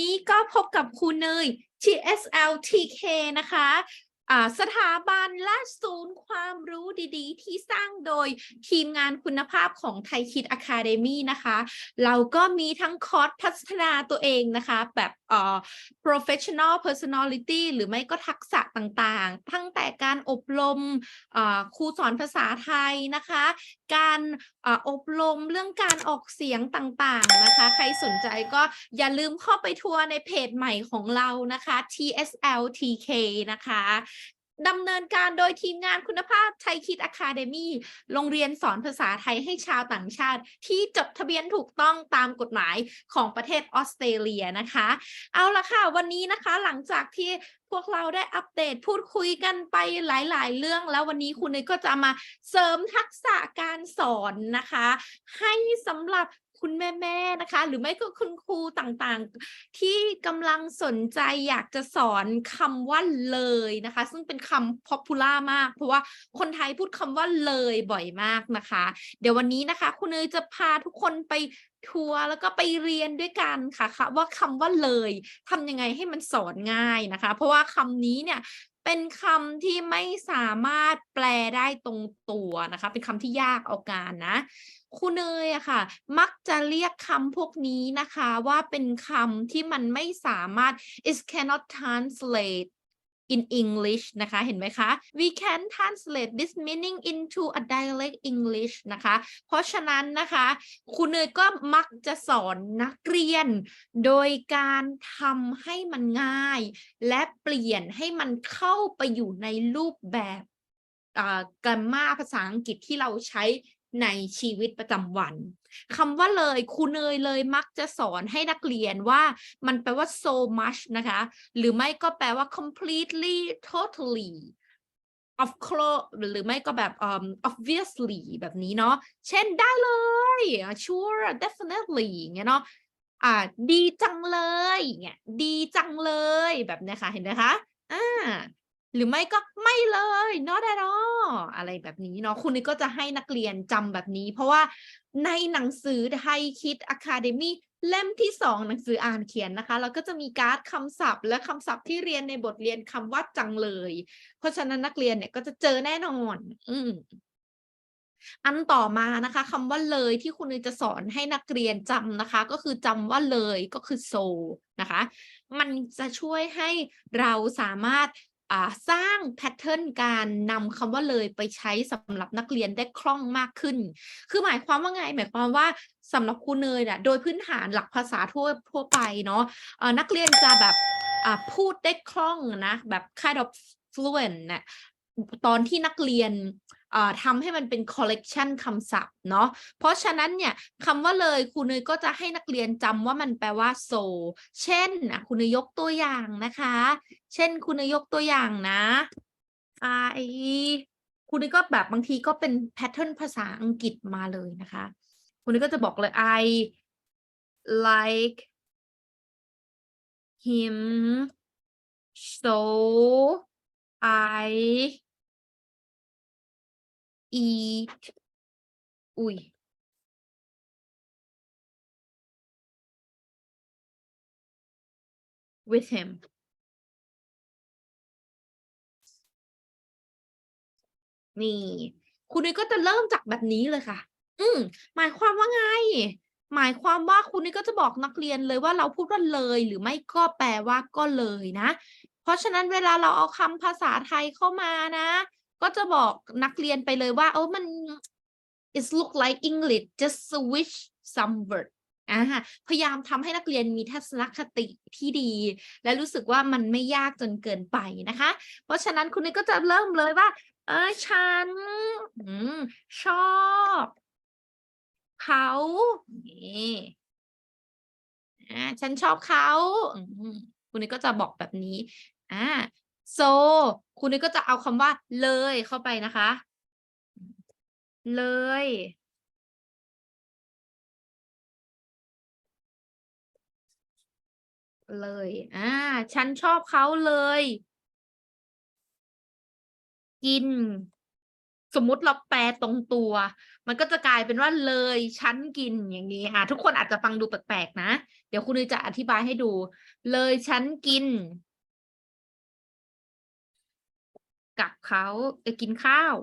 นี้ก็พบกับครูเนย TSL TK นะคะ สถาบันและศูนย์ความรู้ดีๆ ที่สร้างโดยทีมงานคุณภาพของไทยคิด Academy นะคะ เราก็มีทั้งคอร์สพัฒนาตัวเองนะคะ แบบเอ่อ professional personality หรือไม่ก็ทักษะต่างๆ ทั้งแต่การอบรมครูสอนภาษาไทยนะคะ การออบรมเรื่องการออกเสียงต่างๆนะคะ ใครสนใจก็อย่าลืมเข้าไปทัวร์ในเพจใหม่ของเรานะคะ TSL TK นะคะ ดำเนินการโดยทีมงานคุณภาพไทยคิด Academy โรงเรียนสอนภาษาไทยให้ชาวต่างชาติ ที่จดทะเบียนถูกต้องตามกฎหมายของประเทศออสเตรเลียนะคะ เอาละค่ะ วันนี้นะคะหลังจากที่พวกเราได้อัปเดตพูดคุยกันไปหลาย ๆ เรื่องแล้ววันนี้คุณเนยก็จะมาเสริมทักษะการสอนนะคะ ให้สำหรับ คุณแม่ๆนะคะ หรือไม่ก็คุณครูต่างๆ ที่กำลังสนใจอยากจะสอนคำว่าเลยนะคะ ซึ่งเป็นคำ popular มาก เพราะว่าคนไทยพูดคำว่าเลยบ่อยมากนะคะ เดี๋ยววันนี้นะคะ คุณเนยจะพาทุกคนไปทัวร์แล้วก็ไปเรียนด้วยกันค่ะค่ะว่าคำว่าเลยทำยังไงให้มันสอนง่ายนะคะ เพราะว่าคำนี้เนี่ยเป็นคำที่ไม่สามารถแปลได้ตรงตัวนะคะ เป็นคำที่ยากเอาการนะ ครูเนยอะค่ะ มักจะเรียกคำพวกนี้นะคะ ว่าเป็นคำที่มันไม่สามารถ it cannot translate in English นะคะ เห็นไหมคะ we can translate this meaning into a dialect English นะคะ เพราะฉะนั้นนะคะคุณเนยก็มักจะสอนนักเรียน โดยการทำให้มันง่าย และเปลี่ยนให้มันเข้าไปอยู่ในรูปแบบกรรมาภาษาอังกฤษที่เราใช้ ในชีวิตประจำวันคำว่าเลยครูเนยเลยมักจะสอนให้นักเรียนว่ามันแปลว่า so much นะคะ หรือไม่ก็แปลว่า completely totally of course หรือไม่ก็แบบ um, obviously แบบนี้เนาะ เช่นได้เลย sure definitely อย่างเงี้ยเนาะ อ่า ดีจังเลยเงี้ย ดีจังเลยแบบนี้ค่ะ เห็นไหมคะ อ่า หรือไม่ก็ไม่เลย not at all อะไรแบบนี้เนาะคุณนี่ก็จะให้นักเรียนจำแบบนี้ เพราะว่าในหนังสือไทยคิด Academy เล่มที่สองหนังสืออ่านเขียนนะคะ เราก็จะมีการ์ดคำศัพท์ และคำศัพท์ที่เรียนในบทเรียนคำว่าจังเลย เพราะฉะนั้นนักเรียนเนี่ยก็จะเจอแน่นอน อืมอันต่อมานะคะคำว่าเลยที่คุณจะสอนให้นักเรียนจำนะคะ ก็คือจำว่าเลยก็คือโซนะคะ มันจะช่วยให้เราสามารถ สร้างแพทเทิร์นการนำคำว่าเลยไปใช้สำหรับนักเรียนได้คล่องมากขึ้น คือหมายความว่าไง หมายความว่าสำหรับครูเนยเนี่ยโดยพื้นฐานหลักภาษาทั่วทั่วไปเนาะนักเรียนจะแบบพูดได้คล่องนะ แบบ kind of fluent นะตอนที่นักเรียน ทำให้มันเป็น collection คำศัพท์เนาะ เพราะฉะนั้นเนี่ยคำว่าเลยครูเนยก็จะให้นักเรียนจำว่ามันแปลว่า so เช่นครูเนยยกตัวอย่างนะคะ เช่นครูเนยยกตัวอย่างนะ I ครูเนยก็แบบบางทีก็เป็นแพทเทิร์นภาษาอังกฤษมาเลยนะคะครูเนยก็จะบอกเลย I like him so I eat อุ้ย with him นี่ คุณนี่ก็จะเริ่มจากแบบนี้เลยค่ะ อืม หมายความว่าไง หมายความว่าคุณนี่ก็จะบอกนักเรียนเลยว่าเราพูดว่าเลยหรือไม่ก็แปลว่าก็เลยนะ เพราะฉะนั้นเวลาเราเอาคำภาษาไทยเข้ามานะ ก็จะบอกนักเรียนไปเลยว่า เออมัน it look like English just switch some word อ่าพยายามทำให้นักเรียนมีทัศนคติที่ดี และรู้สึกว่ามันไม่ยากจนเกินไปนะคะ เพราะฉะนั้นคุณนี่ก็จะเริ่มเลยว่า เออฉันชอบเขานี่ฉันชอบเขา คุณนี่ก็จะบอกแบบนี้อ่า so คุณนี่ก็จะเอาคำว่าเลยเข้าไปนะคะ เลย เลย อ่า ฉันชอบเขาเลย กิน สมมุติเราแปลตรงตัว มันก็จะกลายเป็นว่าเลย ฉันกินอย่างนี้อะ ทุกคนอาจจะฟังดูแปลกๆนะ เดี๋ยวคุณนุ้ยจะอธิบายให้ดู เลยฉันกิน กับเขาไปกินข้าว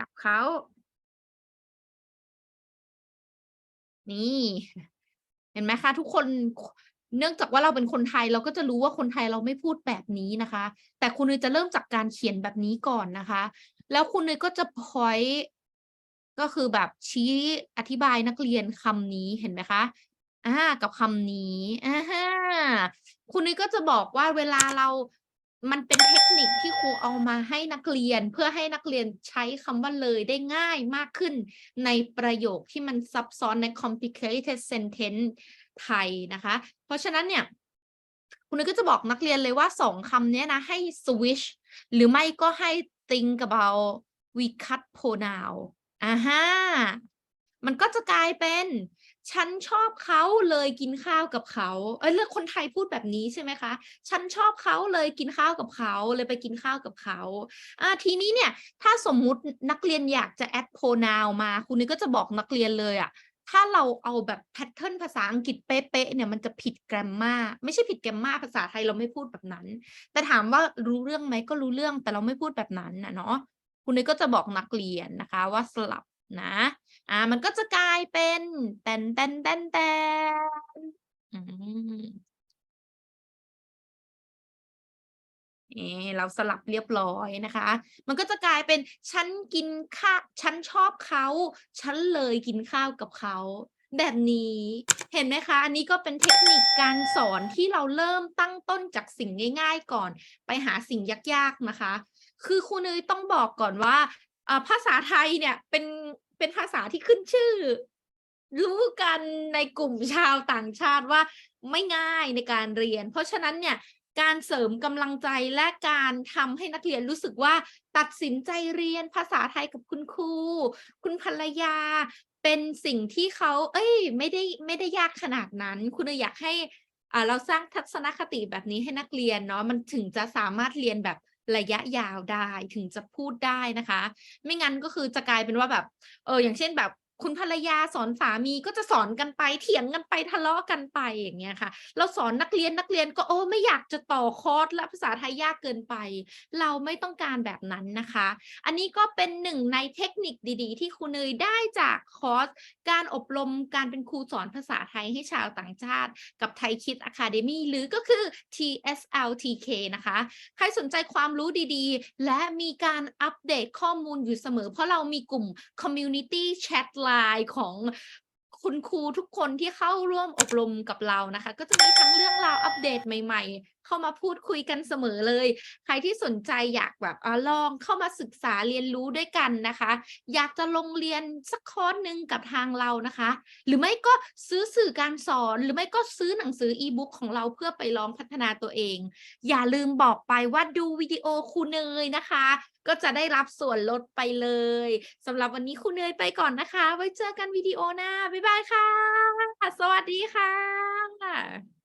กับเขา นี่ เห็นไหมคะ ทุกคนเนื่องจากว่าเราเป็นคนไทยเราก็จะรู้ว่าคนไทยเราไม่พูดแบบนี้นะคะ แต่คุณนุยจะเริ่มจากการเขียนแบบนี้ก่อนนะคะ แล้วคุณนุยก็จะ point ก็คือแบบชี้อธิบายนักเรียนคำนี้เห็นไหมคะอ่ากับคำนี้อ่าคุณนุ้ยก็จะบอกว่าเวลาเรา มันเป็นเทคนิคที่ครูเอามาให้นักเรียน เพื่อให้นักเรียนใช้คำว่าเลยได้ง่ายมากขึ้น ในประโยคที่มันซับซ้อนใน complicated sentence ไทยนะคะ เพราะฉะนั้นเนี่ยคุณนุ้ยก็จะบอกนักเรียนเลยว่าสองคำนี้นะให้ switch หรือไม่ก็ให้ think about we cut pronoun อ่าฮะมันก็จะกลายเป็น ฉันชอบเขาเลยกินข้าวกับเขา เอ้ยเลือกคนไทยพูดแบบนี้ใช่ไหมคะ ฉันชอบเขาเลยกินข้าวกับเขาเลยไปกินข้าวกับเขาอ่าทีนี้เนี่ยถ้าสมมุตินักเรียนอยากจะ add pronoun มาคุณนุ้ยก็จะบอกนักเรียนเลยอะถ้าเราเอาแบบแพทเทิร์นภาษาอังกฤษเป๊ะๆเนี่ยมันจะผิดแกรมมาไม่ใช่ผิดแกรมมาภาษาไทยเราไม่พูดแบบนั้น แต่ถามว่ารู้เรื่องไหมก็รู้เรื่องแต่เราไม่พูดแบบนั้นนะเนาะคุณนุ้ยก็จะบอกนักเรียนนะคะว่าสลับนะ อ่า มันก็จะกลายเป็นแตนแตนแตนแตนอืมเออเราสลับเรียบร้อยนะคะ มันก็จะกลายเป็นฉันกินข้าฉันชอบเขาฉันเลยกินข้าวกับเขา แบบนี้ เห็นไหมคะ อันนี้ก็เป็นเทคนิคการสอนที่เราเริ่มตั้งต้นจากสิ่งง่าย ๆ ก่อน ไปหาสิ่งยากๆนะคะ คือครูเนยต้องบอกก่อนว่าอ่าภาษาไทยเนี่ยเป็น เป็นภาษาที่ขึ้นชื่อ รู้กันในกลุ่มชาวต่างชาติว่าไม่ง่ายในการเรียน เพราะฉะนั้นเนี่ยการเสริมกำลังใจและการทำให้นักเรียนรู้สึกว่าตัดสินใจเรียนภาษาไทยกับคุณครู คุณภรรยา เป็นสิ่งที่เขา เอ้ย ไม่ได้ไม่ได้ยากขนาดนั้น คุณอยากให้เราสร้างทัศนคติแบบนี้ให้นักเรียนเนาะมันถึงจะสามารถเรียนแบบ ระยะยาวได้ถึงจะพูดได้นะคะ ไม่งั้นก็คือจะกลายเป็นว่าแบบเอออย่างเช่นแบบ คุณภรรยาสอนสามีก็จะสอนกันไปเถียงกันไปทะเลาะกันไปอย่างเงี้ยค่ะ เราสอนนักเรียนนักเรียนก็โอ้ไม่อยากจะต่อคอร์สและภาษาไทยยากเกินไป เราไม่ต้องการแบบนั้นนะคะ อันนี้ก็เป็นหนึ่งในเทคนิคดีๆ ที่ครูเนยได้จากคอร์สการอบรมการเป็นครูสอนภาษาไทยให้ชาวต่างชาติ กับไทยคิด Academy หรือก็คือ TSLTK นะคะ ใครสนใจความรู้ดีๆ และมีการอัปเดตข้อมูลอยู่เสมอ เพราะเรามีกลุ่ม Community Chat Line ของคุณครูทุกคนที่เข้าร่วมอบรมกับเรานะคะ ก็จะมีทั้งเรื่องราวอัปเดตใหม่ๆ เข้ามาพูดคุยกันเสมอเลย ใครที่สนใจอยากแบบอาลองเข้ามาศึกษาเรียนรู้ด้วยกันนะคะ อยากจะลงเรียนสักคอร์สหนึ่งกับทางเรานะคะ หรือไม่ก็ซื้อสื่อการสอน หรือไม่ก็ซื้อหนังสืออีบุ๊กของเราเพื่อไปลองพัฒนาตัวเอง อย่าลืมบอกไปว่าดูวิดีโอครูเนยนะคะ ก็จะได้รับส่วนลดไปเลยสำหรับวันนี้ครูเนยไปก่อนนะคะ ไว้เจอกันวิดีโอหน้าบ๊ายบายค่ะ สวัสดีค่ะ